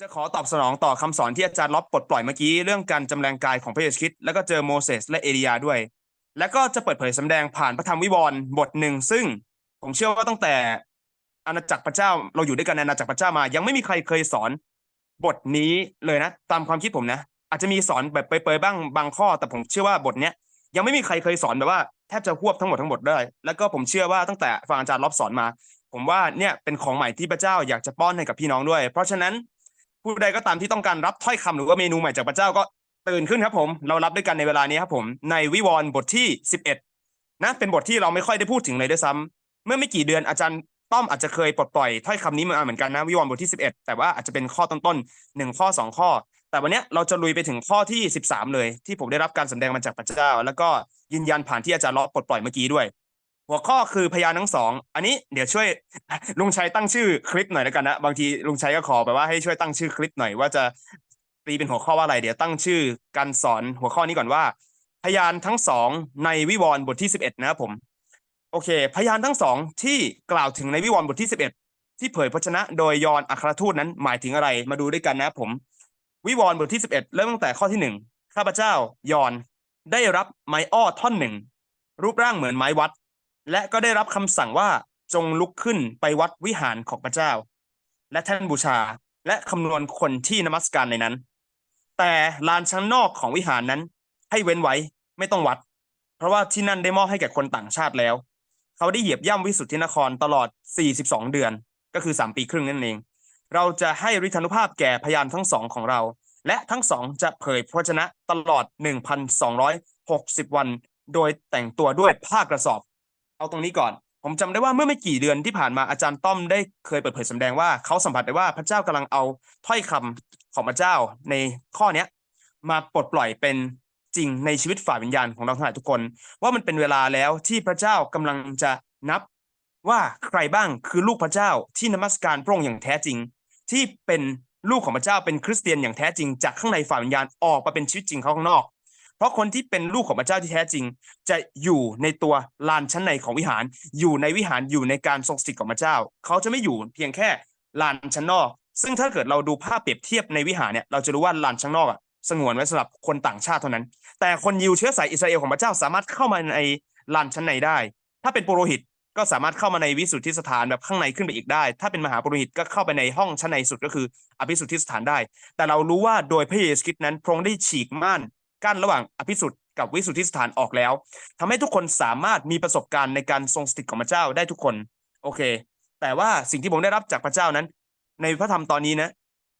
จะขอตอบสนองต่อคำสอนที่อาจารย์ล็อบปลดปล่อยเมื่อกี้เรื่องการจำแรงกายของพระเยซูคริสต์แล้วก็เจอโมเสสและเอลียาด้วย แล้วก็จะเปิดเผยสำแดงผ่านพระธรรมวิวรณ์บทหนึ่งซึ่งผมเชื่อว่าตั้งแต่อาณาจักรพระเจ้าเราอยู่ด้วยกันในอาณาจักรพระเจ้ามา ยังไม่มีใครเคยสอนบทนี้เลยนะ ตามความคิดผมนะ อาจจะมีสอนแบบเปยๆบ้างบางข้อ แต่ผมเชื่อว่าบทเนี้ยยังไม่มีใครเคยสอนแบบว่าแทบจะควบทั้งหมดทั้งหมดได้ แล้วก็ผมเชื่อว่าตั้งแต่ฟังอาจารย์ล็อบสอนมา ผมว่าเนี่ยเป็นของใหม่ที่พระเจ้าอยากจะป้อนให้กับพี่น้องด้วย เพราะฉะนั้น ผู้ใดก็ตามที่ต้องการรับถ้อยคำหรือว่าเมนูใหม่จากพระเจ้าก็ตื่นขึ้นครับผมเรารับด้วยกันในเวลานี้ครับผมในวิวรณ์บทที่สิบเอ็ดนะเป็นบทที่เราไม่ค่อยได้พูดถึงเลยด้วยซ้ำเมื่อไม่กี่เดือนอาจารย์ต้อมอาจจะเคยปลดปล่อยถ้อยคำนี้มาเหมือนกันนะวิวรณ์บทที่สิบเอ็ดแต่ว่าอาจจะเป็นข้อต้นๆหนึ่งข้อสองข้อ แต่วันนี้เราจะลุยไปถึงข้อที่สิบสามเลย ที่ผมได้รับการสำแดงมาจากพระเจ้า แล้วก็ยืนยันผ่านที่อาจารย์เลาะปลดปล่อยเมื่อกี้ด้วย หัวข้อคือพยานทั้งสอง อันนี้เดี๋ยวช่วยลุงชัยตั้งชื่อคลิปหน่อยแล้วกันนะ บางทีลุงชัยก็ขอแบบว่าให้ช่วยตั้งชื่อคลิปหน่อยว่าจะตีเป็นหัวข้อว่าอะไร เดี๋ยวตั้งชื่อการสอนหัวข้อนี้ก่อนว่า พยานทั้งสองในวิวรณ์บทที่สิบเอ็ดนะครับผม โอเค พยานทั้งสองที่กล่าวถึงในวิวรณ์บทที่สิบเอ็ดที่เผยพระชนะโดยยอนอัครทูตนั้นหมายถึงอะไรมาดูด้วยกันนะผม วิวรณ์บทที่สิบเอ็ดเริ่มตั้งแต่ข้อที่หนึ่งข้าพเจ้ายอนได้รับไม้อ้อท่อนหนึ่งรูปร่างเหมือนไม้วัด และก็ได้รับคำสั่งว่าจงลุกขึ้นไปวัดวิหารของพระเจ้า และแท่นบูชาและคำนวณคนที่นมัสการในนั้น แต่ลานชั้นนอกของวิหารนั้น ให้เว้นไว้ไม่ต้องวัด เพราะว่าที่นั่นได้มอบให้แก่คนต่างชาติแล้ว เขาได้เหยียบย่ำวิสุทธินครตลอด 42 เดือน ก็คือ 3 ปีครึ่งนั่นเอง เราจะให้ฤทธานุภาพแก่พยานทั้งสองของเรา และทั้งสองจะเผยพระชนะตลอด 1,260 วัน โดยแต่งตัวด้วยผ้ากระสอบ เอาตรงนี้ก่อน ผมจำได้ว่าเมื่อไม่กี่เดือนที่ผ่านมาอาจารย์ต้อมได้เคยเปิดเผยสำแดงว่าเขาสัมผัสได้ว่าพระเจ้ากำลังเอาถ้อยคำของพระเจ้าในข้อเนี้ยมาปลดปล่อยเป็นจริงในชีวิตฝ่ายวิญญาณของเราทั้งหลายทุกคน ว่ามันเป็นเวลาแล้วที่พระเจ้ากำลังจะนับว่าใครบ้างคือลูกพระเจ้าที่นมัสการพระองค์อย่างแท้จริง ที่เป็นลูกของพระเจ้าเป็นคริสเตียนอย่างแท้จริงจากข้างในฝ่ายวิญญาณออกมาเป็นชีวิตจริงเขาข้างนอก เพราะคนที่เป็นลูกของพระเจ้าที่แท้จริง จะอยู่ในตัวลานชั้นในของวิหาร อยู่ในวิหารอยู่ในการทรงสถิตของพระเจ้า เขาจะไม่อยู่เพียงแค่ลานชั้นนอก ซึ่งถ้าเกิดเราดูภาพเปรียบเทียบในวิหารเนี่ยเราจะรู้ว่าลานชั้นนอกอะสงวนไว้สำหรับคนต่างชาติเท่านั้น แต่คนยิวเชื้อสายอิสราเอลของพระเจ้าสามารถเข้ามาในลานชั้นในได้ ถ้าเป็นปุโรหิตก็สามารถเข้ามาในวิสุทธิสถานแบบข้างในขึ้นไปอีกได้ ถ้าเป็นมหาปุโรหิตก็เข้าไปในห้องชั้นในสุดก็คืออภิสุทธิสถานได้ แต่เรารู้ว่าโดยพระเยซูคริสต์นั้นพระองค์ได้ฉีกม่าน กั้นระหว่างอภิสุทธิ์กับวิสุทธิสถานออกแล้วทำให้ทุกคนสามารถมีประสบการณ์ในการทรงสถิตของพระเจ้าได้ทุกคน โอเค แต่ว่าสิ่งที่ผมได้รับจากพระเจ้านั้น ในพระธรรมตอนนี้นะ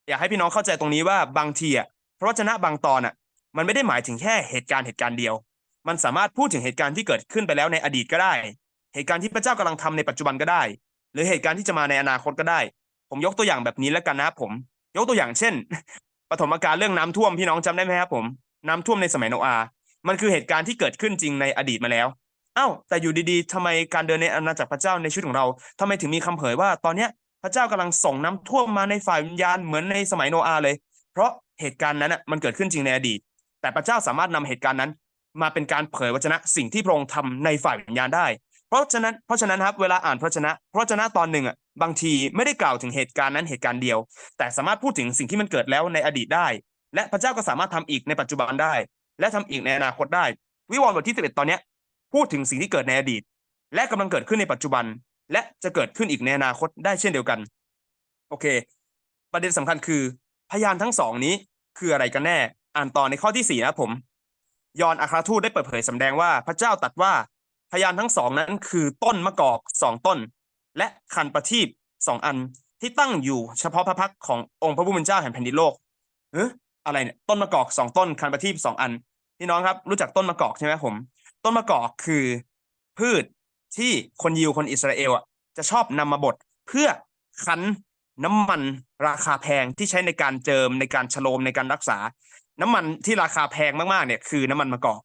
อยากให้พี่น้องเข้าใจตรงนี้ว่าบางทีอะพระวจนะบางตอนอะ มันไม่ได้หมายถึงแค่เหตุการณ์เหตุการณ์เดียว มันสามารถพูดถึงเหตุการณ์ที่เกิดขึ้นไปแล้วในอดีตก็ได้ เหตุการณ์ที่พระเจ้ากำลังทำในปัจจุบันก็ได้ หรือเหตุการณ์ที่จะมาในอนาคตก็ได้ ผมยกตัวอย่างแบบนี้แล้วกันนะครับผม ยกตัวอย่างเช่นปฐมกาลเรื่องน้ำท่วมพี่น้องจำได้ไหมครับผม น้ำท่วมในสมัยโนอามันคือเหตุการณ์ที่เกิดขึ้นจริงในอดีตมาแล้วเอ้าแต่อยู่ดีๆทำไมการเดินในอาณาจักรพระเจ้าในชีวิตของเราทำไมถึงมีคำเผยว่า ตอนเนี้ยพระเจ้ากำลังส่งน้ำท่วมมาในฝ่ายวิญญาณเหมือนในสมัยโนอาเลย เพราะเหตุการณ์นั้นอะมันเกิดขึ้นจริงในอดีต แต่พระเจ้าสามารถนำเหตุการณ์นั้น มาเป็นการเผยวจนะสิ่งที่พระองค์ทำในฝ่ายวิญญาณได้ เพราะฉะนั้นเพราะฉะนั้นครับเวลาอ่านพระชนะ พระชนะตอนหนึ่งอะบางทีไม่ได้กล่าวถึงเหตุการณ์นั้นเหตุการณ์เดียว แต่สามารถพูดถึงสิ่งที่มันเกิดแล้วในอดีตได้ และพระเจ้าก็สามารถทำอีกในปัจจุบันได้ และทำอีกในอนาคตได้ วิวรณ์บทที่11ตอนเนี้ยพูดถึงสิ่งที่เกิดในอดีต และกำลังเกิดขึ้นในปัจจุบัน และจะเกิดขึ้นอีกในอนาคตได้เช่นเดียวกัน โอเค ประเด็นสำคัญคือ พยานทั้งสองนี้คืออะไรกันแน่ อ่านต่อในข้อที่สี่นะผม ยอนอัครทูตได้เปิดเผยสำแดงว่าพระเจ้าตัดว่าพยานทั้งสองนั้นคือต้นมะกอกสองต้น และคันประทีปสองอันที่ตั้งอยู่เฉพาะพระพักขององค์พระผู้เป็นเจ้าแห่งแผ่นดินโลกเออ อะไรเนี่ยต้นมะกอกสองต้นคันประทีปสองอันพี่น้องครับรู้จักต้นมะกอกใช่ไหมผม ต้นมะกอกคือพืชที่คนยิวคนอิสราเอลอะจะชอบนำมาบดเพื่อคั้นน้ำมันราคาแพงที่ใช้ในการเจิมในการฉโลมในการรักษา น้ำมันที่ราคาแพงมากๆเนี่ยคือน้ำมันมะกอก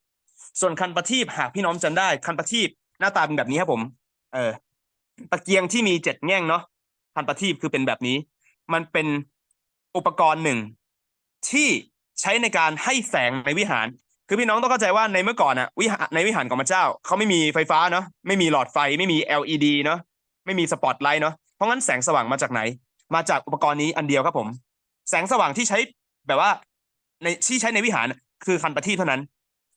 ส่วนคันประทีปหากพี่น้องจำได้ คันประทีปหน้าตาเป็นแบบนี้ครับผม เออตะเกียงที่มีเจ็ดแง่งเนาะคันประทีปคือเป็นแบบนี้ มันเป็นอุปกรณ์หนึ่ง ที่ใช้ในการให้แสงในวิหาร คือพี่น้องต้องเข้าใจว่าในเมื่อก่อนอะวิหารในวิหารของพระเจ้าเขาไม่มีไฟฟ้าเนาะไม่มีหลอดไฟไม่มี LED เนาะไม่มีสปอตไลท์เนาะเพราะงั้นแสงสว่างมาจากไหน มาจากอุปกรณ์นี้อันเดียวครับผม แสงสว่างที่ใช้แบบว่าในที่ใช้ในวิหารคือคันประทีปเท่านั้น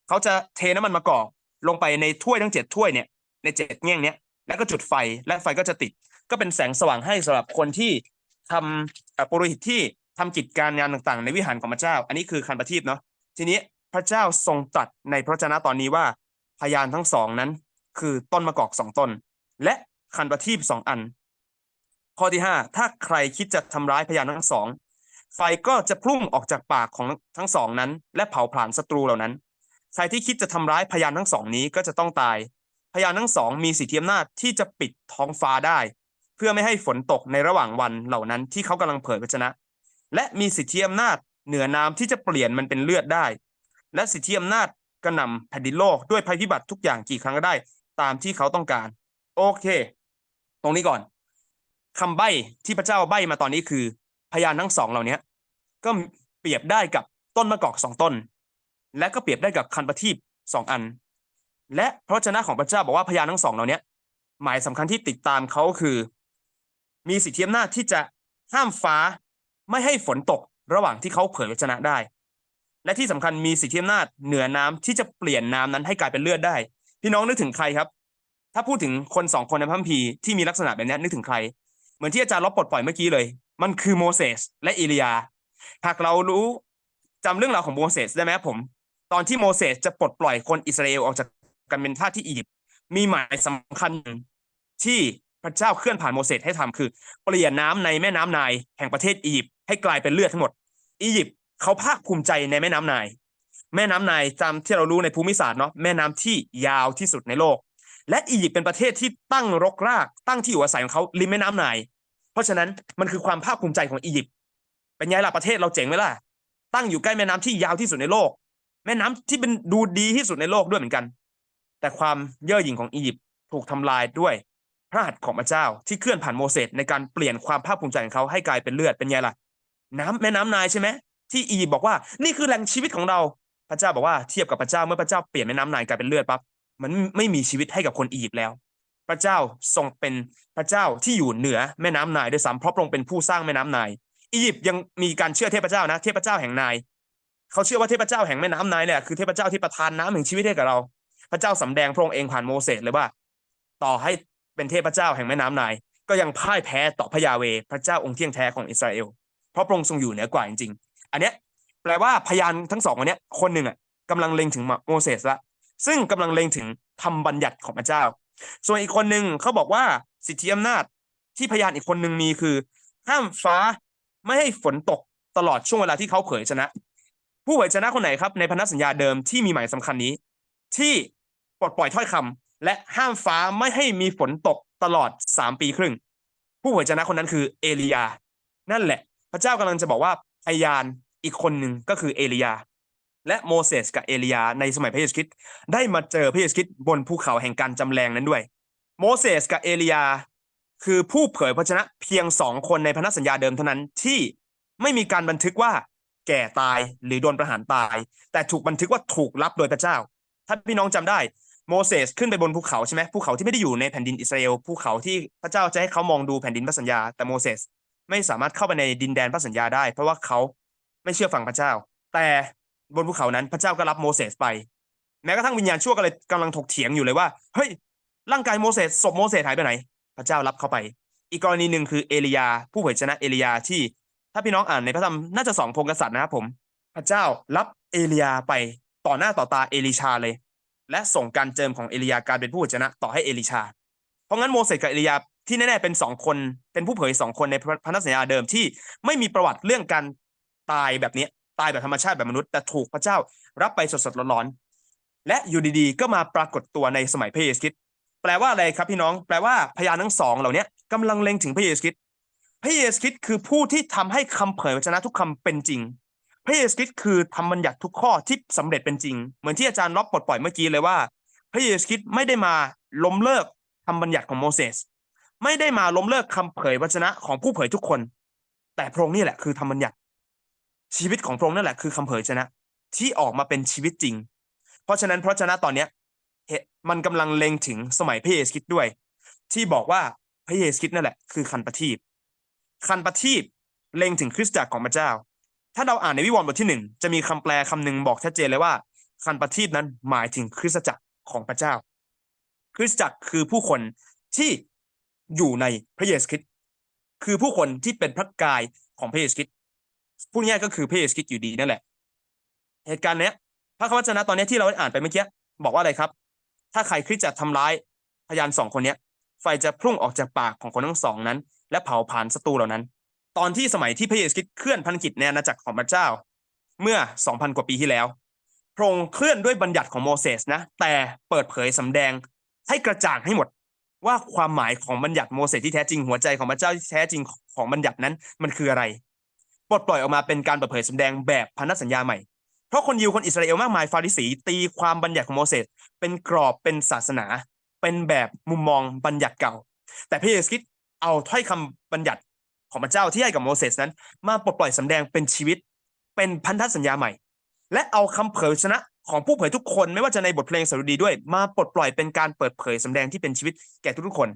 เขาจะเทน้ำมันมะกอกลงไปในถ้วยทั้งเจ็ดถ้วยเนี่ยในเจ็ดแง่งเนี้ยแล้วก็จุดไฟและไฟก็จะติด ก็เป็นแสงสว่างให้สำหรับคนที่ทำปุโรหิตที่ ทำกิจการงานต่างๆ ในวิหารของพระเจ้า อันนี้คือคันประทีปเนาะทีนี้พระเจ้าทรงตรัดในพระวจนะตอนนี้ว่าพยานทั้งสองนั้น คือต้นมะกอกสองต้น และคันประทีปสองอัน ข้อที่ห้าถ้าใครคิดจะทำร้ายพยานทั้งสองไฟก็จะพุ่งออกจากปากของทั้งสองนั้น และเผาผลาญศัตรูเหล่านั้น ใครที่คิดจะทำร้ายพยานทั้งสองนี้ก็จะต้องตาย พยานทั้งสองมีสิทธิอำนาจที่จะปิดท้องฟ้าได้ เพื่อไม่ให้ฝนตกในระหว่างวันเหล่านั้นที่เขากำลังเผยพระชนะ และมีสิทธิอำนาจเหนือน้ำที่จะเปลี่ยนมันเป็นเลือดได้ และสิทธิอำนาจกระหน่ำแผ่นดินโลกด้วยภัยพิบัติทุกอย่างกี่ครั้งก็ได้ ตามที่เขาต้องการ โอเค ตรงนี้ก่อนคำใบ้ที่พระเจ้าใบ้มาตอนนี้คือ พยานทั้งสองเหล่านี้ก็เปรียบได้กับต้นมะกอกสองต้น และก็เปรียบได้กับคันประทีปสองอัน และพระวจนะของพระเจ้าบอกว่าพยานทั้งสองเหล่านี้หมายสำคัญที่ติดตามเขาคือ มีสิทธิอำนาจที่จะห้ามฟ้า ไม่ให้ฝนตกระหว่างที่เขาเผยพระวจนะได้ และที่สำคัญมีสิทธิอำนาจเหนือน้ำที่จะเปลี่ยนน้ำนั้นให้กลายเป็นเลือดได้ พี่น้องนึกถึงใครครับ ถ้าพูดถึงคนสองคนในพระคัมภีที่มีลักษณะแบบนี้นึกถึงใคร เหมือนที่อาจารย์ลบปลดปล่อยเมื่อกี้เลย มันคือโมเสสและเอลียา หากเรารู้จำเรื่องราวของโมเสสได้ไหมครับผม ตอนที่โมเสสจะปลดปล่อยคนอิสราเอลออกจากการเป็นทาสที่อียิปต์มีหมายสำคัญที่ พระเจ้าเคลื่อนผ่านโมเสสให้ทำคือ เปลี่ยนน้ำในแม่น้ำนายแห่งประเทศอียิปต์ให้กลายเป็นเลือดทั้งหมด อียิปต์เขาภาคภูมิใจในแม่น้ำนาย แม่น้ำนายตาที่เรารู้ในภูมิศาสตร์เนาะแม่น้ำที่ยาวที่สุดในโลก และอียิปต์เป็นประเทศที่ตั้งรกรากตั้งที่อยู่อาศัยของเขาริมแม่น้ำนาย เพราะฉะนั้นมันคือความภาคภูมิใจของอียิปต์เป็นไงล่ะประเทศเราเจ๋งไหมล่ะตั้งอยู่ใกล้แม่น้ำที่ยาวที่สุดในโลก แม่น้ำที่เป็นดูดีที่สุดในโลกด้วยเหมือนกัน แต่ความเย่อหยิ่งของอียิปต์ถูกทำลายด้วย ระหัตถ์ของพระเจ้าที่เคลื่อนผ่านโมเสสในการเปลี่ยนความภาคภูมิใจของเขาให้กลายเป็นเลือดเป็นไงล่ะ น้ำแม่น้ำนายใช่ไหมที่อียิปบอกว่านี่คือแหล่งชีวิตของเราพระเจ้าบอกว่าเทียบกับพระเจ้าเมื่อพระเจ้าเปลี่ยนแม่น้ำนายกลายเป็นเลือดปั๊บมันไม่มีชีวิตให้กับคนอียิปต์แล้ว พระเจ้าทรงเป็นพระเจ้าที่อยู่เหนือแม่น้ำนายด้วยซ้ำเพราะพระองค์เป็นผู้สร้างแม่น้ำนาย อียิปต์ยังมีการเชื่อเทพเจ้านะ เทพเจ้าแห่งนายเขาเชื่อว่าเทพเจ้าแห่งแม่น้ำนายเนี่ยคือเทพเจ้าที่ประทานน้ำแห่งชีวิตให้กับเรา พระเจ้าสำแดงพระองค์เองผ่านโมเสสเลยว่า ต่อให้ เป็นเทพเจ้าแห่งแม่น้ำนาย ก็ยังพ่ายแพ้ต่อพระยาเว พระเจ้าองค์เที่ยงแท้ของอิสราเอล เพราะพระองค์ทรงอยู่เหนือกว่าจริงๆ อันเนี้ยแปลว่าพยานทั้งสองคนเนี้ยคนหนึ่งอะกำลังเล็งถึงโมเสสละซึ่งกำลังเล็งถึงธรรมบัญญัติของพระเจ้า ส่วนอีกคนหนึ่งเขาบอกว่าสิทธิอำนาจที่พยานอีกคนหนึ่งมีคือ ห้ามฟ้าไม่ให้ฝนตกตลอดช่วงเวลาที่เขาเผยชนะ ผู้เผยชนะคนไหนครับในพันธสัญญาเดิมที่มีหมายสำคัญนี้ ที่ปลดปล่อยถ้อยคำ และห้ามฟ้าไม่ให้มีฝนตกตลอดสามปีครึ่ง ผู้เผยชนะคนนั้นคือเอลียา นั่นแหละ พระเจ้ากำลังจะบอกว่าพยานอีกคนหนึ่งก็คือเอลียา และโมเสสกับเอลียาในสมัยพระเยซูคริสต์ได้มาเจอพระเยซูคริสต์บนภูเขาแห่งการจำแรงนั้นด้วย โมเสสกับเอลียา คือผู้เผยพระชนะเพียงสองคนในพันธสัญญาเดิมเท่านั้นที่ไม่มีการบันทึกว่าแก่ตายหรือโดนประหารตาย แต่ถูกบันทึกว่าถูกรับโดยพระเจ้า ถ้าพี่น้องจำได้ โมเสสขึ้นไปบนภูเขาใช่ไหมภูเขาที่ไม่ได้อยู่ในแผ่นดินอิสราเอลภูเขาที่พระเจ้าจะให้เขามองดูแผ่นดินพระสัญญา แต่โมเสสไม่สามารถเข้าไปในดินแดนพระสัญญาได้ เพราะว่าเขาไม่เชื่อฟังพระเจ้า แต่บนภูเขานั้นพระเจ้าก็รับโมเสสไป แม้กระทั่งวิญญาณชั่วก็เลยกำลังถกเถียงอยู่เลยว่าเฮ้ยร่างกายโมเสสศพโมเสสหายไปไหน พระเจ้ารับเข้าไป อีกกรณีหนึ่งคือเอลียา ผู้เผยชนะเอลียาที่ ถ้าพี่น้องอ่านในพระธรรมน่าจะสองพงกษัตริย์นะครับผม พระเจ้ารับเอลียาไปต่อหน้าต่อตาเอลิชาเลย และส่งการเจิมของเอลียาการเป็นผู้ชนะต่อให้เอลิชา เพราะงั้นโมเสสกับเอลียาที่แน่ๆเป็นสองคน เป็นผู้เผยสองคนในพันธสัญญาเดิมที่ไม่มีประวัติเรื่องการตายแบบนี้ตายแบบธรรมชาติแบบมนุษย์แต่ถูกพระเจ้ารับไปสดๆร้อนๆและอยู่ดีๆก็มาปรากฏตัวในสมัยพระเยซูคริสต์แปลว่าอะไรครับพี่น้องแปลว่าพยานทั้งสองเหล่านี้กำลังเล็งถึงพระเยซูคริสต์พระเยซูคริสต์คือผู้ที่ทำให้คำเผยวจนะทุกคำเป็นจริง พระเยซูคริสต์คือทำบัญญัติทุกข้อที่สำเร็จเป็นจริง เหมือนที่อาจารย์ล็อบปลดปล่อยเมื่อกี้เลยว่า พระเยซูคริสต์ไม่ได้มาล้มเลิกคำบัญญัติของโมเสสไม่ได้มาล้มเลิกคำเผยวจนะของผู้เผยทุกคน แต่พระองค์นี่แหละคือธรรมบัญญัติชีวิตของพระองค์นั่นแหละคือคำเผยชนะ ที่ออกมาเป็นชีวิตจริง เพราะฉะนั้นพระชนะตอนเนี้ยมันกำลังเล็งถึงสมัยพระเยซูคริสต์ด้วย ที่บอกว่าพระเยซูคริสต์นั่นแหละคือคันประทีปคันประทีปเล็งถึงคริสตจักรของพระเจ้า ถ้าเราอ่านในวิวรณ์บทที่หนึ่งจะมีคำแปลคำหนึ่งบอกชัดเจนเลยว่า คันประทีปนั้นหมายถึงคริสตจักรของพระเจ้า คริสตจักรคือผู้คนที่อยู่ในพระเยซูคริสต์คือผู้คนที่เป็นพระกายของพระเยซูคริสต์พูดง่ายก็คือพระเยซูคริสต์อยู่ดีนั่นแหละ เหตุการณ์เนี้ย พระคัมภีร์นะตอนนี้ที่เราอ่านไปเมื่อกี้บอกว่าอะไรครับ ถ้าใครคริสต์จะทำร้ายพยานสองคนเนี้ยไฟจะพุ่งออกจากปากของคนทั้งสองนั้น และเผาผลาญศัตรูเหล่านั้น ตอนที่สมัยที่พระเยซูคริสต์เคลื่อนพันธกิจในอาณาจักรของพระเจ้า เมื่อ 2,000 กว่าปีที่แล้วพระองค์เคลื่อนด้วยบัญญัติของโมเสสนะ แต่เปิดเผยสำแดงให้กระจ่างให้หมดว่าความหมายของบัญญัติโมเสสที่แท้จริงหัวใจของพระเจ้าที่แท้จริงของบัญญัตินั้นมันคืออะไรปลดปล่อยออกมาเป็นการเปิดเผยสำแดงแบบพันธสัญญาใหม่ เพราะคนยิวคนอิสราเอลมากมายฟาริสีตีความบัญญัติของโมเสสเป็นกรอบเป็นศาสนา เป็นแบบมุมมองบัญญัติเก่า แต่พระเยซูคริสต์เอาถ้อยคำบัญญัติ ของพระเจ้าที่ให้กับโมเสสนั้น มาปลดปล่อยสำแดงเป็นชีวิต เป็นพันธสัญญาใหม่ และเอาคำเผยชนะของผู้เผยทุกคนไม่ว่าจะในบทเพลงสดุดีด้วย มาปลดปล่อยเป็นการเปิดเผยสำแดงที่เป็นชีวิตแก่ทุกๆคน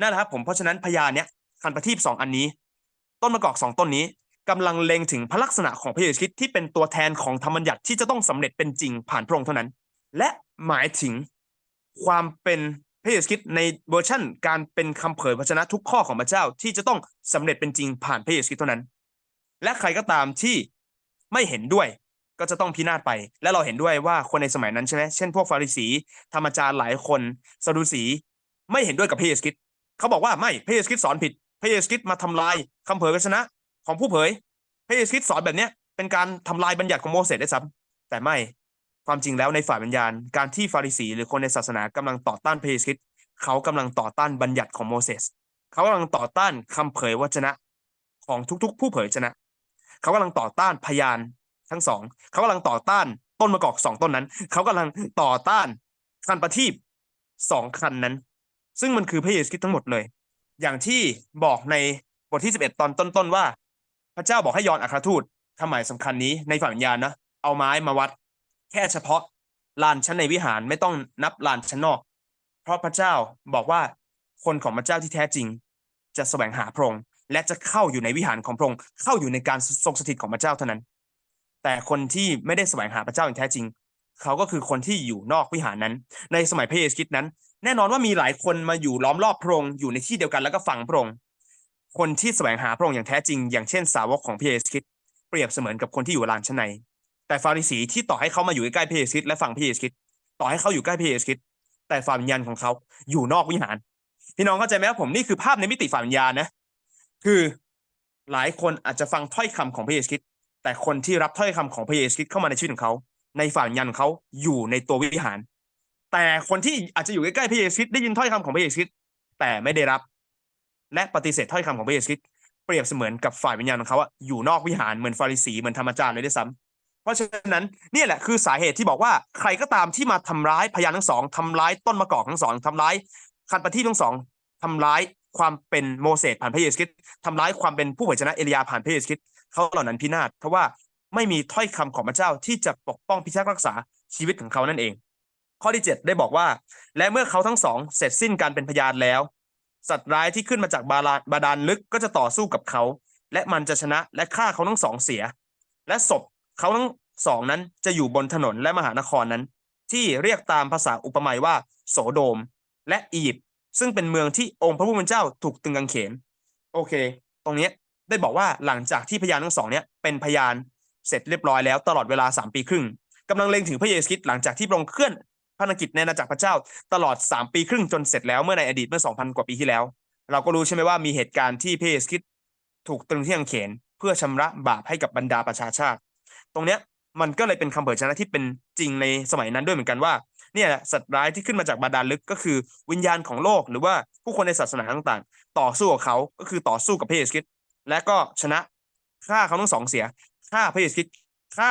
นั่นแหละครับผมเพราะฉะนั้นพยานเนี้ยคันประทีปสองอันนี้ ต้นมะกอกสองต้นนี้กำลังเล็งถึงพระลักษณะของพระเยซูคริสต์ที่เป็นตัวแทนของธรรมบัญญัติที่จะต้องสำเร็จเป็นจริงผ่านพระองค์เท่านั้น และหมายถึงความเป็น พระเยซูคริสต์ในเวอร์ชั่นการเป็นคำเผยพระชนะทุกข้อของพระเจ้าที่จะต้องสำเร็จเป็นจริงผ่านพระเยซูคริสต์เท่านั้น และใครก็ตามที่ไม่เห็นด้วยก็จะต้องพินาศไป และเราเห็นด้วยว่าคนในสมัยนั้นใช่ไหมเช่นพวกฟาริสี ธรรมจารย์หลายคนซาดูสีไม่เห็นด้วยกับพระเยซูคริสต์เขาบอกว่าไม่พระเยซูคริสต์สอนผิด พระเยซูคริสต์มาทำลายคำเผยพระชนะของผู้เผย พระเยซูคริสต์สอนแบบเนี้ยเป็นการทำลายบัญญัติของโมเสสได้ซ้ำแต่ไม่ ความจริงแล้วในฝ่ายวิญญาณ การที่ฟาริสีหรือคนในศาสนากำลังต่อต้านพระเยซูคริสต์เขากำลังต่อต้านบัญญัติของโมเสสเขากำลังต่อต้านคำเผยวจนะของทุกๆ ผู้เผยชนะ เขากำลังต่อต้านพยานทั้งสองเขากำลังต่อต้านต้นมะกอกสองต้นนั้น เขากำลังต่อต้านคันประทีปสองคันนั้น ซึ่งมันคือพระเยซูคริสต์ทั้งหมดเลย อย่างที่บอกในบทที่ 11 ตอนต้นๆว่า พระเจ้าบอกให้ยอนอัครทูตคำหมายสำคัญนี้ในฝ่ายวิญญาณนะเอาไม้มาวัด แค่เฉพาะลานชั้นในวิหารไม่ต้องนับลานชั้นนอก เพราะพระเจ้าบอกว่าคนของพระเจ้าที่แท้จริง จะแสวงหาพระองค์และจะเข้าอยู่ในวิหารของพระองค์เข้าอยู่ในการทรงสถิตของพระเจ้าเท่านั้น แต่คนที่ไม่ได้แสวงหาพระเจ้าอย่างแท้จริง เขาก็คือคนที่อยู่นอกวิหารนั้น ในสมัยพระเยซูคริสต์นั้น แน่นอนว่ามีหลายคนมาอยู่ล้อมรอบพระองค์อยู่ในที่เดียวกันแล้วก็ฟังพระองค์คนที่แสวงหาพระองค์อย่างแท้จริง อย่างเช่นสาวกของพระเยซูคริสต์เปรียบเสมือนกับคนที่อยู่ลานชั้นใน แต่ฟาริสีที่ต่อให้เขามาอยู่ใกล้พระเยซูคริสต์และฟังพระเยซูคริสต์ต่อให้เขาอยู่ใกล้พระเยซูคริสต์แต่ฝ่ายวิญญาณของเขาอยู่นอกวิหาร พี่น้องเข้าใจไหมครับผมนี่คือภาพในมิติฝ่ายวิญญาณนะคือหลายคนอาจจะฟังถ้อยคำของพระเยซูคริสต์แต่คนที่รับถ้อยคำของพระเยซูคริสต์เข้ามาในชีวิตของเขา ในฝ่ายวิญญาณของเขาอยู่ในตัววิหาร แต่คนที่อาจจะอยู่ใกล้ๆพระเยซูคริสต์ได้ยินถ้อยคำของพระเยซูคริสต์แต่ไม่ได้รับ และปฏิเสธถ้อยคำของพระเยซูคริสต์เปรียบเสมือนกับฝ่ายวิญญาณของเขาอะอยู่นอกวิหารเหมือนฟาริสีเหมือนธรรมจารย์เลยด้วยซ้ำ เพราะฉะนั้นนี่แหละคือสาเหตุที่บอกว่าใครก็ตามที่มาทำร้ายพยานทั้งสองทำร้ายต้นมะกอกทั้งสองทำร้ายคันประทีปทั้งสองทำร้ายความเป็นโมเสสผ่านพระเยซูคริสต์ทำร้ายความเป็นผู้เผยชนะเอลียาผ่านพระเยซูคริสต์เขาเหล่านั้นพินาศเพราะว่าไม่มีถ้อยคำของพระเจ้าที่จะปกป้องพิทักษ์รักษาชีวิตของเขานั่นเอง ข้อที่ 7 ได้บอกว่า และเมื่อเขาทั้งสองเสร็จสิ้นการเป็นพยานแล้ว สัตว์ร้ายที่ขึ้นมาจากบาลาบาดาลลึกก็จะต่อสู้กับเขา และมันจะชนะและฆ่าเขาทั้งสองเสีย และศพ เขาทั้งสองนั้นจะอยู่บนถนนและมหานครนั้น ที่เรียกตามภาษาอุปมาว่า โสโดม และอียิปต์ซึ่งเป็นเมืองที่องค์พระผู้เป็นเจ้าถูกตึงกางเขน โอเค ตรงนี้ได้บอกว่าหลังจากที่พยานทั้งสองเนี้ยเป็นพยานเสร็จเรียบร้อยแล้วตลอดเวลา 3 ปีครึ่งกำลังเล็งถึงพระเยซูคริสต์หลังจากที่พระองค์เคลื่อนพันธกิจในอาณาจักรพระเจ้าตลอด 3 ปีครึ่งจนเสร็จแล้วเมื่อในอดีตเมื่อ 2,000 กว่าปีที่แล้ว เราก็รู้ใช่ไหมว่ามีเหตุการณ์ที่พระเยซูคริสต์ถูกตรึงที่กางเขน เพื่อชำระบาปให้กับบรรดาประชาชาติ ตรงเนี้ยมันก็เลยเป็นคำเผยชนะที่เป็นจริงในสมัยนั้นด้วยเหมือนกันว่าเนี่ยสัตว์ร้ายที่ขึ้นมาจากบาดาลลึกก็คือวิญญาณของโลกหรือว่าผู้คนในศาสนาต่างๆ ต่อสู้กับเขาก็คือต่อสู้กับพระเยซูคริสต์และก็ชนะฆ่าเขาทั้งสองเสียฆ่าพระเยซูคริสต์ฆ่า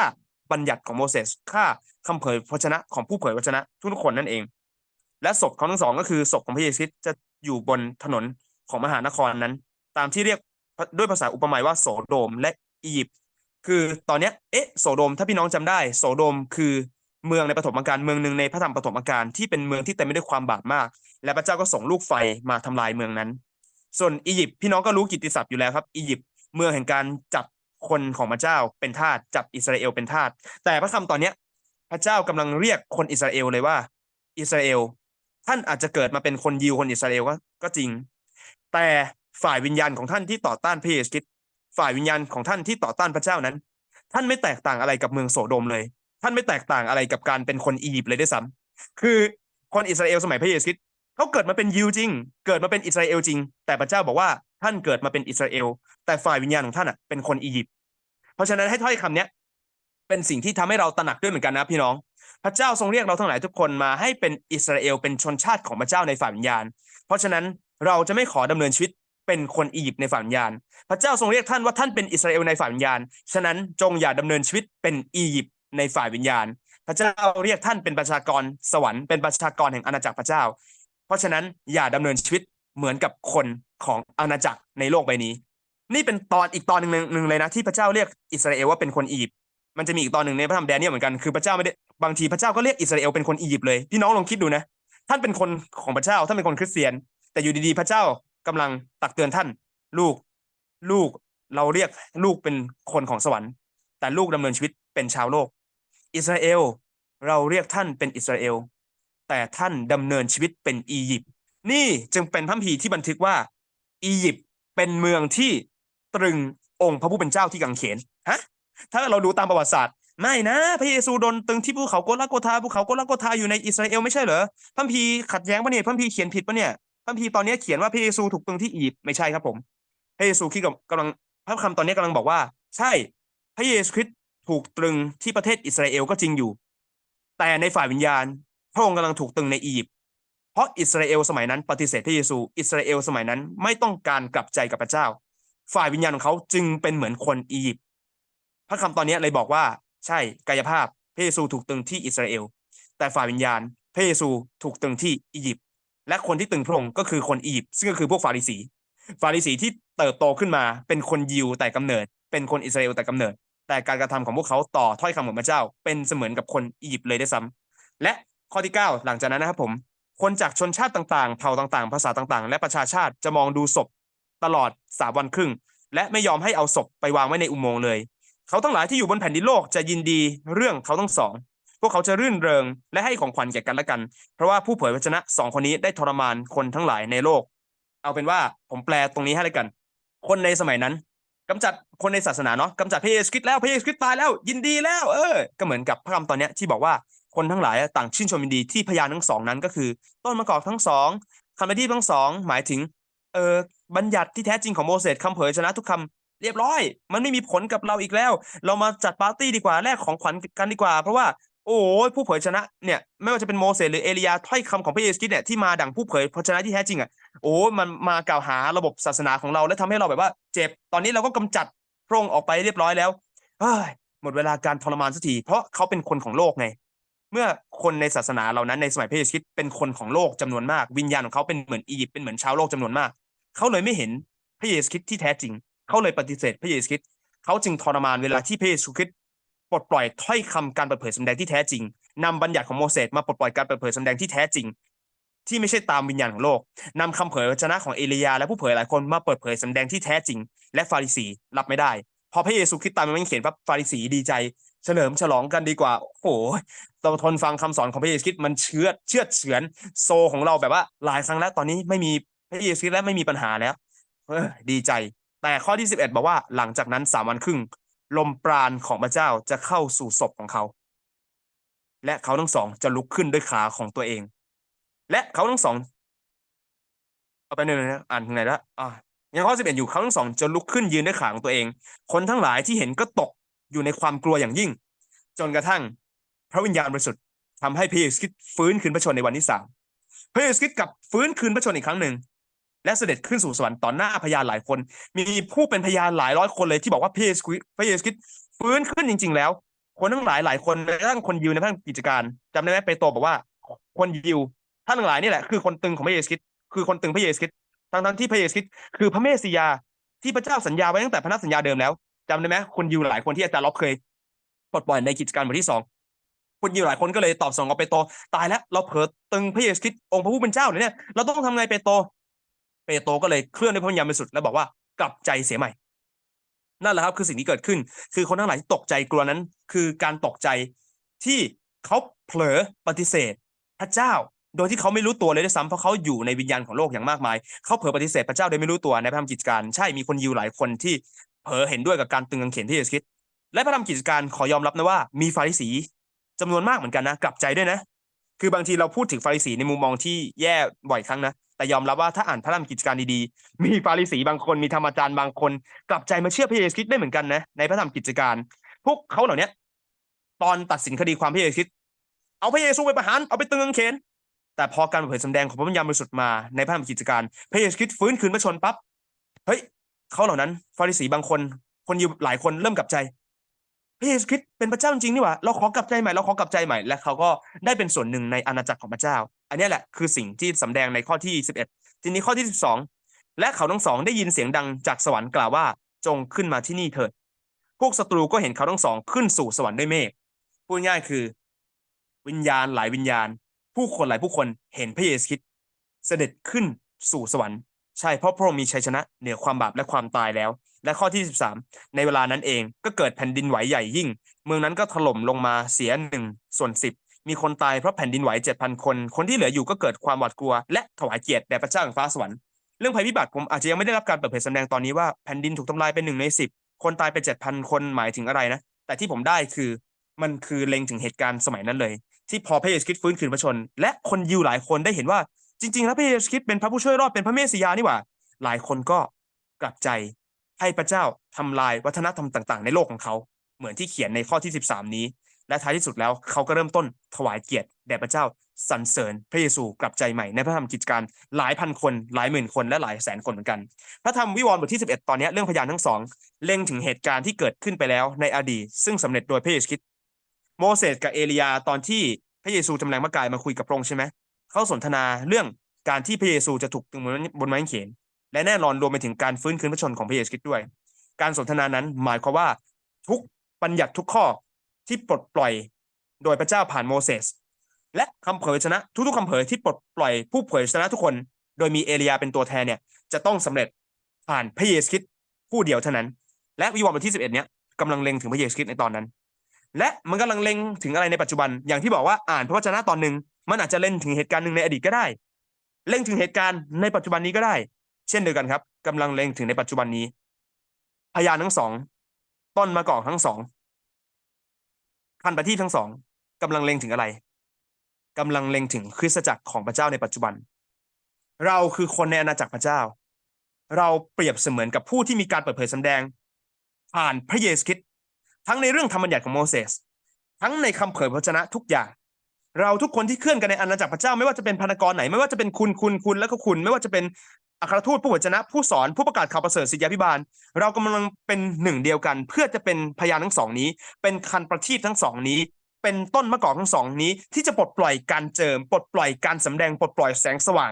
บัญญัติของโมเสสฆ่าคำเผยพระชนะของผู้เผยพระชนะทุกคนนั่นเอง และศพของทั้งสองก็คือศพของพระเยซูคริสต์จะอยู่บนถนนของมหานครนั้น ตามที่เรียกด้วยภาษาอุปมาว่าโสโดมและอียิปต์ คือตอนเนี้ยเอ๊ะโสโดมถ้าพี่น้องจำได้ โสโดมคือเมืองในปฐมกาลเมืองหนึ่งในพระธรรมปฐมกาลที่เป็นเมืองที่เต็มไปด้วยความบาปมาก และพระเจ้าก็ส่งลูกไฟมาทำลายเมืองนั้น ส่วนอียิปต์พี่น้องก็รู้กิตติศัพท์อยู่แล้วครับ อียิปต์เมืองแห่งการจับคนของพระเจ้าเป็นทาสจับอิสราเอลเป็นทาสแต่พระคำตอนเนี้ยพระเจ้ากำลังเรียกคนอิสราเอลเลยว่า อิสราเอล ท่านอาจจะเกิดมาเป็นคนยิวคนอิสราเอลก็ก็จริง แต่ฝ่ายวิญญาณของท่านที่ต่อต้านพระเยซูคริสต์ ฝ่ายวิญญาณของท่านที่ต่อต้านพระเจ้านั้น ท่านไม่แตกต่างอะไรกับเมืองโสโดมเลย ท่านไม่แตกต่างอะไรกับการเป็นคนอียิปต์เลยด้วยซ้ำคือคนอิสราเอลสมัยพระเยซูคริสต์เขาเกิดมาเป็นยิวจริง เกิดมาเป็นอิสราเอลจริง แต่พระเจ้าบอกว่าท่านเกิดมาเป็นอิสราเอล แต่ฝ่ายวิญญาณของท่านอะเป็นคนอียิปต์เพราะฉะนั้นให้ถ้อยคำเนี้ยเป็นสิ่งที่ทำให้เราตระหนักด้วยเหมือนกันนะพี่น้อง พระเจ้าทรงเรียกเราทั้งหลายทุกคนมาให้เป็นอิสราเอลเป็นชนชาติของพระเจ้าในฝ่ายวิญญาณ เพราะฉะนั้นเราจะไม่ขอดำเนินชีวิต เป็นคนอียิปต์ในฝ่ายวิญญาณ พระเจ้าทรงเรียกท่านว่าท่านเป็นอิสราเอลในฝ่ายวิญญาณ ฉะนั้นจงอย่าดำเนินชีวิตเป็นอียิปต์ในฝ่ายวิญญาณ พระเจ้าเรียกท่านเป็นประชากรสวรรค์เป็นประชากรแห่งอาณาจักรพระเจ้า เพราะฉะนั้นอย่าดำเนินชีวิตเหมือนกับคนของอาณาจักรในโลกใบนี้ นี่เป็นตอนอีกตอนหนึ่งหนึ่งเลยนะที่พระเจ้าเรียกอิสราเอลว่าเป็นคนอียิปต์มันจะมีอีกตอนหนึ่งในพระธรรมแดเนียลเหมือนกันคือพระเจ้าไม่ได้บางทีพระเจ้าก็เรียกอิสราเอลเป็นคนอียิปต์เลยพี่น้องลองคิดดูนะท่านเป็นคนของพระเจ้าท่านเป็นคนคริสเตียน แต่อยู่ดีๆพระเจ้า กำลังตักเตือนท่าน ลูกลูกเราเรียกลูกเป็นคนของสวรรค์ แต่ลูกดำเนินชีวิตเป็นชาวโลก อิสราเอลเราเรียกท่านเป็นอิสราเอล แต่ท่านดำเนินชีวิตเป็นอียิปต์นี่จึงเป็นพระคัมภีที่บันทึกว่า อียิปต์เป็นเมืองที่ตรึงองค์พระผู้เป็นเจ้าที่กังเขนฮะถ้าเราดูตามประวัติศาสตร์ไม่นะ พระเยซูโดนตึงที่ภูเขาโกลาโกธาภูเขาโกลาโกธาอยู่ในอิสราเอลไม่ใช่เหรอพระคัมภีขัดแย้งปะเนี่ยพระคัมภีเขียนผิดปะเนี่ย พระคัมภีร์ตอนนี้เขียนว่าพระเยซูถูกตรึงที่อียิปต์ไม่ใช่ครับผมพระเยซูคิดกับกำลังพระคำตอนนี้กำลังบอกว่า ใช่พระเยซูคริสต์ถูกตรึงที่ประเทศอิสราเอลก็จริงอยู่ แต่ในฝ่ายวิญญาณ พระองค์กำลังถูกตรึงในอียิปต์เพราะอิสราเอลสมัยนั้นปฏิเสธพระเยซู อิสราเอลสมัยนั้นไม่ต้องการกลับใจกับพระเจ้า ฝ่ายวิญญาณของเขาจึงเป็นเหมือนคนอียิปต์พระคำตอนนี้เลยบอกว่า ใช่กายภาพพระเยซูถูกตรึงที่อิสราเอลแต่ฝ่ายวิญญาณ พระเยซูถูกตรึงที่อียิปต์ และคนที่ตึงพระองค์ก็คือคนอียิปต์ซึ่งก็คือพวกฟาริสี ฟาริสีที่เติบโตขึ้นมาเป็นคนยิวแต่กำเนิด เป็นคนอิสราเอลแต่กำเนิด แต่การกระทำของพวกเขาต่อถ้อยคำของพระเจ้า เป็นเสมือนกับคนอียิปต์เลยด้วยซ้ำและข้อที่ 9 หลังจากนั้นนะครับผมคนจากชนชาติต่างๆ เผ่าต่างๆ ภาษาต่างๆ และประชาชาติจะมองดูศพตลอดสามวันครึ่ง และไม่ยอมให้เอาศพไปวางไว้ในอุโมงค์เลย เขาทั้งหลายที่อยู่บนแผ่นดินโลกจะยินดีเรื่องเขาทั้งสอง พวกเขาจะรื่นเริงและให้ของขวัญแก่กันและกัน เพราะว่าผู้เผยพระชนะสองคนนี้ได้ทรมานคนทั้งหลายในโลก เอาเป็นว่าผมแปลตรงนี้ให้เลยกัน คนในสมัยนั้นกำจัดคนในศาสนาเนาะกำจัดพระเยซูคริสต์แล้วพระเยซูคริสต์ตายแล้ว ยินดีแล้ว เออ ก็เหมือนกับพระคำตอนเนี้ยที่บอกว่าคนทั้งหลายต่างชื่นชมยินดีที่พยานทั้งสองนั้นก็คือ ต้นมะกอกทั้งสองคำอธิทั้งสองหมายถึงเออบัญญัติที่แท้จริงของโมเสสคำเผยชนะทุกคำเรียบร้อย มันไม่มีผลกับเราอีกแล้ว เรามาจัดปาร์ตี้ดีกว่าแลกของขวัญกันดีกว่า เพราะว่า โอ้ยผู้เผยชนะเนี่ยไม่ว่าจะเป็นโมเสสหรือเอลียาถ้อยคำของพระเยซูคริสต์เนี่ยที่มาดังผู้เผยพระชนะที่แท้จริงอะโอ้มันมากล่าวหาระบบศาสนาของเราและทำให้เราแบบว่า เจ็บตอนนี้เราก็กำจัดพระองค์ออกไปเรียบร้อยแล้วเฮ้ยหมดเวลาการทรมานสักทีเพราะเขาเป็นคนของโลกไง เมื่อคนในศาสนาเหล่านั้นในสมัยพระเยซูคริสต์เป็นคนของโลกจำนวนมาก วิญญาณของเขาเป็นเหมือนอียิปต์เป็นเหมือนชาวโลกจำนวนมาก เขาเลยไม่เห็นพระเยซูคริสต์ที่แท้จริง เขาเลยปฏิเสธพระเยซูคริสต์เขาจึงทรมานเวลาที่พระเยซูคริสต์ ปลดปล่อยถ้อยคำการเปิดเผยสำแดงที่แท้จริงนำบัญญัติของโมเสสมาปลดปล่อยการเปิดเผยสำแดงที่แท้จริง ที่ไม่ใช่ตามวิญญาณของโลกนำคำเผยพระชนะของเอลียาและผู้เผยหลายคนมาเปิดเผยสำแดงที่แท้จริง และฟาริสีรับไม่ได้ พอพระเยซูคริสต์ตามมันเขียนว่าฟาริสีดีใจ เฉลิมฉลองกันดีกว่าโอ้โหเราทนฟังคำสอนของพระเยซูคริสต์มันเชื้อเชือเฉือนโซของเราแบบว่าหลายครั้งแล้วตอนนี้ไม่มีพระเยซูคริสต์และไม่มีปัญหาแล้วเออดีใจ แต่ข้อที่ 11 บอกว่าหลังจากนั้นสามวันครึ่ง ลมปราณของพระเจ้าจะเข้าสู่ศพของเขา และเขาทั้งสองจะลุกขึ้นด้วยขาของตัวเอง และเขาทั้งสองเอาไปหนึ่งนะอ่านถึงไหนแล้วอ่ายังข้อสิบเอ็ดอยู่เขาทั้งสองจะลุกขึ้นยืนด้วยขาของตัวเอง คนทั้งหลายที่เห็นก็ตกอยู่ในความกลัวอย่างยิ่ง จนกระทั่งพระวิญญาณบริสุทธิ์ทำให้พระเยซูคริสต์ฟื้นคืนพระชนในวันที่สามพระเยซูคริสต์กลับฟื้นคืนพระชนอีกครั้งหนึ่ง และเสด็จขึ้นสู่สวรรค์ต่อหน้าพยานหลายคน มีผู้เป็นพยานหลายร้อยคนเลยที่บอกว่าพระเยซูคริสต์พระเยซูคริสต์ฟื้นขึ้นจริง ๆ แล้ว คนทั้งหลายหลายคนแม้กระทั่งคนยิวในพระกิจการจำได้ไหมเปโตรบอกว่า คนยิวท่านทั้งหลายนี่แหละคือคนตึงของพระเยซูคริสต์คือคนตึงพระเยซูคริสต์ทั้งๆที่พระเยซูคริสต์คือพระเมสสิยาที่พระเจ้าสัญญาไว้ตั้งแต่พันธสัญญาเดิมแล้วจำได้ไหมคนยิวหลายคนที่อาจารย์ล็อบเคยปลดปล่อยในกิจการบทที่สองคนยิวหลายคนก็เลยตอบส่งกับเปโตรตายแล้วเราเผลอตึงพระเยซูคริสต์องค์พระผู้เป็นเจ้าเลยเนี่ยเราต้องทำไงเปโตร เปโตรก็เลยเคลื่อนด้วยพระวิญญาณบริสุทธิ์แล้วบอกว่ากลับใจเสียใหม่ นั่นแหละครับคือสิ่งที่เกิดขึ้น คือคนทั้งหลายที่ตกใจกลัวนั้น คือการตกใจที่เขาเผลอปฏิเสธ พระเจ้าโดยที่เขาไม่รู้ตัวเลยด้วยซ้ำเพราะเขาอยู่ในวิญญาณของโลกอย่างมากมาย เขาเผลอปฏิเสธพระเจ้าโดยไม่รู้ตัวในพระธรรมกิจการใช่มีคนยิวหลายคนที่เผลอเห็นด้วยกับการตึงกางเขนที่เยซูคริสต์และพระธรรมกิจการขอยอมรับนะว่ามีฟาริสีจำนวนมากเหมือนกันนะ กลับใจด้วยนะ คือบางทีเราพูดถึงฟาริสีในมุมมองที่แย่บ่อยครั้งนะ แต่ยอมรับว่าถ้าอ่านพระธรรมกิจการดีๆ มีฟาริสีบางคนมีธรรมจารย์บางคน กลับใจมาเชื่อพระเยซูคริสต์ได้เหมือนกันนะในพระธรรมกิจการ พวกเขาเหล่านี้ตอนตัดสินคดีความพระเยซูคริสต์เอาพระเยซูไปประหารเอาไปตึงกางเขนแต่พอการเผยแสดงของพระวิญญาณบริสุทธิ์มาในพระธรรมกิจการ พระเยซูคริสต์ฟื้นคืนพระชนปั๊บเฮ้ยเขาเหล่านั้น ฟาริสีบางคน คนยิวหลายคนเริ่มกลับใจพระเยซูคริสต์เป็นพระเจ้าจริงนี่หว่าเราขอกลับใจใหม่เราขอกลับใจใหม่และเขาก็ได้เป็นส่วนหนึ่งในอาณาจักรของพระเจ้า อันนี้แหละคือสิ่งที่สำแดงในข้อที่ 11 ทีนี้ข้อที่ 12 และเขาทั้งสองได้ยินเสียงดังจากสวรรค์กล่าวว่าจงขึ้นมาที่นี่เถิด พวกศัตรูก็เห็นเขาทั้งสองขึ้นสู่สวรรค์ด้วยเมฆพูดง่ายคือ วิญญาณหลายวิญญาณ ผู้คนหลายผู้คนเห็นพระเยซูคริสต์เสด็จขึ้นสู่สวรรค์ใช่เพราะพระองค์มีชัยชนะเหนือความบาปและความตายแล้ว และข้อที่ 13 ในเวลานั้นเองก็เกิดแผ่นดินไหวใหญ่ยิ่ง เมืองนั้นก็ถล่มลงมาเสียหนึ่งส่วนสิบ มีคนตายเพราะแผ่นดินไหวเจ็ดพันคน คนที่เหลืออยู่ก็เกิดความหวาดกลัว และถวายเกียรติแด่พระเจ้าแห่งฟ้าสวรรค์เรื่องภัยพิบัติผมอาจจะยังไม่ได้รับการเปิดเผยแสดงตอนนี้ว่าแผ่นดินถูกทำลายเป็นหนึ่งในสิบคนตายไปเจ็ดพันคนหมายถึงอะไรนะ แต่ที่ผมได้คือมันคือเล็งถึงเหตุการณ์สมัยนั้นเลย ที่พอพระเยซูคริสต์ฟื้นคืนพระชน และคนยิวหลายคนได้เห็นว่าจริง ๆ แล้วพระเยซูคริสต์เป็นพระผู้ช่วยรอดเป็นพระเมสสิยานี่หว่า หลายคนก็กลับใจให้พระเจ้าทำลายวัฒนธรรมต่าง ๆ ในโลกของเขา เหมือนที่เขียนในข้อที่ 13 นี้ และท้ายที่สุดแล้วเขาก็เริ่มต้นถวายเกียรติแด่พระเจ้าสรรเสริญพระเยซูกลับใจใหม่ในพระธรรมกิจการหลายพันคนหลายหมื่นคนและหลายแสนคนเหมือนกัน พระธรรมวิวรณ์บทที่ 11 ตอนนี้เรื่องพยานทั้งสองเล็งถึงเหตุการณ์ที่เกิดขึ้นไปแล้วในอดีต ซึ่งสำเร็จโดยพระเยซูคริสต์โมเสสกับเอลียาตอนที่พระเยซูจำแรงพระกายมาคุยกับพระองค์ใช่ไหมเขาสนทนาเรื่องการที่พระเยซูจะถูกตึงบนไม้เขนและแน่นอนรวมไปถึงการฟื้นคืนพระชนของพระเยซูคริสต์ด้วย การสนทนานั้นหมายความว่าทุกบัญญัติทุกข้อ ที่ปลดปล่อยโดยพระเจ้าผ่านโมเสสและคำเผยชนะทุกๆคำเผยที่ปลดปล่อยผู้เผยชนะทุกคน โดยมีเอลียาเป็นตัวแทนเนี่ยจะต้องสำเร็จผ่านพระเยซูคริสต์ผู้เดียวเท่านั้น และวิวรณ์บทที่11เนี้ยกำลังเล็งถึงพระเยซูคริสต์ในตอนนั้น และมันกำลังเล็งถึงอะไรในปัจจุบัน อย่างที่บอกว่าอ่านพระวจนะตอนหนึ่งมันอาจจะเล็งถึงเหตุการณ์หนึ่งในอดีตก็ได้ เล็งถึงเหตุการณ์ในปัจจุบันนี้ก็ได้ เช่นเดียวกันครับกำลังเล็งถึงในปัจจุบันนี้พยานทั้งสองต้นมะกอกทั้งสอง พันประทีปทั้งสองกำลังเล็งถึงอะไรกำลังเล็งถึงคริสตจักรของพระเจ้าในปัจจุบัน เราคือคนในอาณาจักรพระเจ้า เราเปรียบเสมือนกับผู้ที่มีการเปิดเผยสำแดง ผ่านพระเยซูคริสต์ทั้งในเรื่องธรรมบัญญัติของโมเสสทั้งในคำเผยพระชนะทุกอย่าง เราทุกคนที่เคลื่อนกันในอาณาจักรพระเจ้า ไม่ว่าจะเป็นพนกรไหน ไม่ว่าจะเป็นคุณคุณคุณแล้วก็คุณ ไม่ว่าจะเป็น อัครทูตผู้วจนะผู้สอนผู้ประกาศข่าวประเสริฐสิทธิพิบาล เรากำลังเป็นหนึ่งเดียวกัน เพื่อจะเป็นพยานทั้งสองนี้ เป็นคันประทีปทั้งสองนี้ เป็นต้นมะกอกทั้งสองนี้ ที่จะปลดปล่อยการเจิม ปลดปล่อยการสำแดงปลดปล่อยแสงสว่าง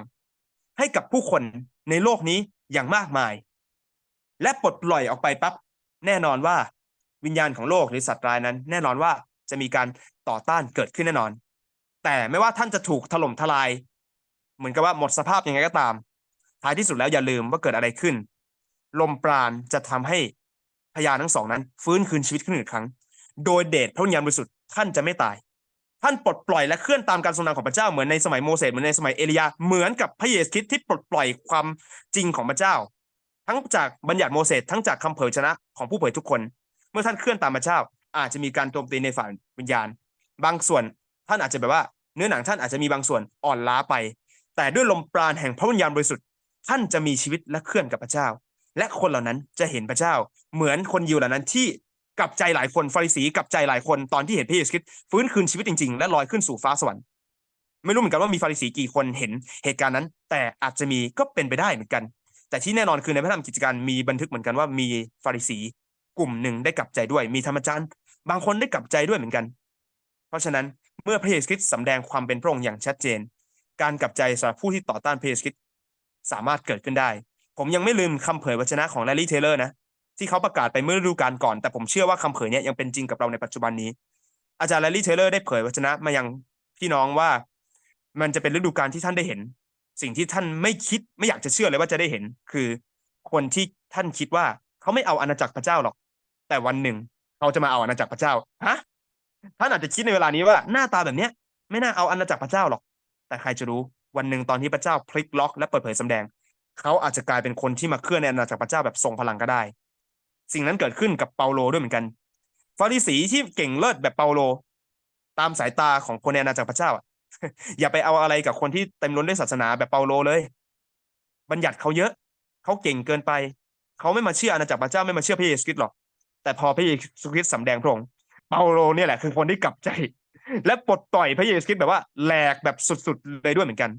ให้กับผู้คนในโลกนี้อย่างมากมาย และปลดปล่อยออกไปปั๊บแน่นอนว่า วิญญาณของโลกหรือสัตว์ร้ายนั้น แน่นอนว่าจะมีการต่อต้านเกิดขึ้นแน่นอน แต่ไม่ว่าท่านจะถูกถล่มทลาย เหมือนกับว่าหมดสภาพยังไงก็ตาม ท้ายที่สุดแล้วอย่าลืมว่าเกิดอะไรขึ้น ลมปราณจะทำให้พยานทั้งสองนั้น ฟื้นคืนชีวิตขึ้นอีกครั้ง โดยเดชพระวิญญาณบริสุทธิ์ท่านจะไม่ตาย ท่านปลดปล่อยและเคลื่อนตามการทรงนำของพระเจ้าเหมือนในสมัยโมเสสเหมือนในสมัยเอลียาเหมือนกับพระเยซูคริสต์ที่ปลดปล่อยความจริงของพระเจ้า ทั้งจากบัญญัติโมเสสทั้งจากคำเผยชนะของผู้เผยทุกคน เมื่อท่านเคลื่อนตามพระเจ้า อาจจะมีการโจมตีในฝ่ายวิญญาณ บางส่วนท่านอาจจะแบบว่า เนื้อหนังท่านอาจจะมีบางส่วนอ่อนล้าไป แต่ด้วยลมปราณแห่งพระวิญญาณบริสุทธิ์ ท่านจะมีชีวิตและเคลื่อนกับพระเจ้า และคนเหล่านั้นจะเห็นพระเจ้า เหมือนคนยิวเหล่านั้นที่กลับใจหลายคนฟาริสีกลับใจหลายคนตอนที่เห็นพระเยซูคริสต์ฟื้นคืนชีวิตจริงๆ และลอยขึ้นสู่ฟ้าสวรรค์ไม่รู้เหมือนกันว่ามีฟาริสีกี่คนเห็นเหตุการณ์นั้น แต่อาจจะมีก็เป็นไปได้เหมือนกัน แต่ที่แน่นอนคือในพระธรรมกิจการมีบันทึกเหมือนกันว่ามีฟาริสีกลุ่มหนึ่งได้กลับใจด้วย มีธรรมจารย์บางคนได้กลับใจด้วยเหมือนกัน เพราะฉะนั้นเมื่อพระเยซูคริสต์สำแดงความเป็นพระองค์อย่างชัดเจน การกลับใจสำหรับผู้ที่ต่อต้านพระเยซูคริสต์ สามารถเกิดขึ้นได้ ผมยังไม่ลืมคำเผยวจนะของแลลี่เทเลอร์นะที่เขาประกาศไปเมื่อฤดูกาลก่อน แต่ผมเชื่อว่าคำเผยเนี้ยยังเป็นจริงกับเราในปัจจุบันนี้ อาจารย์แลลี่เทเลอร์ได้เผยวจนะมายังพี่น้องว่า มันจะเป็นฤดูกาลที่ท่านได้เห็น สิ่งที่ท่านไม่คิดไม่อยากจะเชื่อเลยว่าจะได้เห็น คือคนที่ท่านคิดว่าเขาเขาไม่เอาอาณาจักรพระเจ้าหรอก แต่วันหนึ่งเขาจะมาเอาอาณาจักรพระเจ้าฮะท่านอาจจะคิดในเวลานี้ว่าหน้าตาแบบเนี้ย ไม่น่าเอาอาณาจักรพระเจ้าหรอก แต่ใครจะรู้ วันหนึ่งตอนที่พระเจ้าพลิกล็อกและเปิดเผยสำแดง เขาอาจจะกลายเป็นคนที่มาเคลื่อนในอาณาจักรพระเจ้าแบบทรงพลังก็ได้ สิ่งนั้นเกิดขึ้นกับเปาโลด้วยเหมือนกันฟาริสีที่เก่งเลิศแบบเปาโล ตามสายตาของคนในอาณาจักรพระเจ้าอะอย่าไปเอาอะไรกับคนที่เต็มล้นด้วยศาสนาแบบเปาโลเลย บัญญัติเขาเยอะ เขาเก่งเกินไป เขาไม่มาเชื่ออาณาจักรพระเจ้าไม่มาเชื่อพระเยซูคริสต์หรอก แต่พอพระเยซูคริสต์สำแดงพระองค์เปาโลเนี่ยแหละคือคนที่กลับใจ และปลดปล่อยพระเยซูคริสต์แบบว่าแหลกแบบสุดๆเลยด้วยเหมือนกัน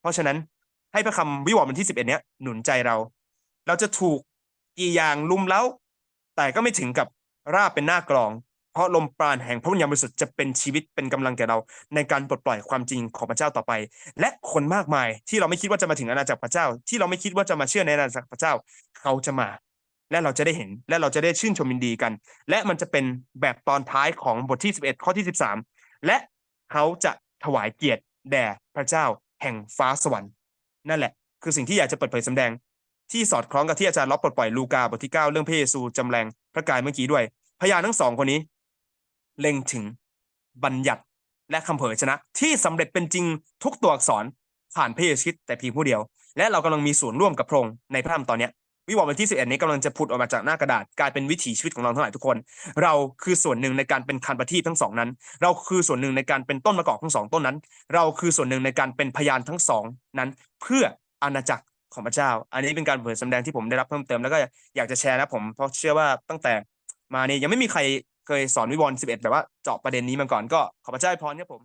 เพราะฉะนั้นให้พระคำวิวรณ์วันที่สิบเอ็ดเนี้ยหนุนใจเรา เราจะถูกกี่อย่างลุมเล้า แต่ก็ไม่ถึงกับราบเป็นหน้ากลอง เพราะลมปราณแห่งพระวิญญาณบริสุทธิ์จะเป็นชีวิตเป็นกำลังแก่เรา ในการปลดปล่อยความจริงของพระเจ้าต่อไป และคนมากมายที่เราไม่คิดว่าจะมาถึงอาณาจักรพระเจ้า ที่เราไม่คิดว่าจะมาเชื่อในอาณาจักรพระเจ้า เขาจะมา และเราจะได้เห็นและเราจะได้ชื่นชมยินดีกัน และมันจะเป็นแบบตอนท้ายของบทที่ 11 ข้อที่ 13 และเขาจะถวายเกียรติแด่พระเจ้าแห่งฟ้าสวรรค์ นั่นแหละ คือสิ่งที่อยากจะเปิดเผยสำแดง ที่สอดคล้องกับที่อาจารย์ล็อบปลดปล่อยลูกาบทที่ 9 เรื่องพระเยซูจำแรงพระกายเมื่อกี้ด้วย พยานทั้งสองคนนี้ เล็งถึงบัญญัติและคำเผยชนะ ที่สำเร็จเป็นจริงทุกตัวอักษรผ่านพระเยซูคริสต์แต่เพียงผู้เดียว และเรากำลังมีส่วนร่วมกับพระองค์ในพระธรรมตอนเนี้ย วิวรณ์วันที่11นี้กำลังจะผุดออกมาจากหน้ากระดาษกลายเป็นวิถีชีวิตของเราทั้งหลายทุกคน เราคือส่วนหนึ่งในการเป็นคันประทีปทั้งสองนั้น เราคือส่วนหนึ่งในการเป็นต้นมะกอกทั้งสองต้นนั้น เราคือส่วนหนึ่งในการเป็นพยานทั้งสองนั้น เพื่ออาณาจักรของพระเจ้า อันนี้เป็นการเผยสำแดงที่ผมได้รับเพิ่มเติมแล้วก็อยากจะแชร์นะผมเพราะเชื่อว่าตั้งแต่มานี่ยังไม่มีใครเคยสอนวิวรณ์11แบบว่าเจาะประเด็นนี้มาก่อนก็ขอพระเจ้าให้พรเนี่ยผม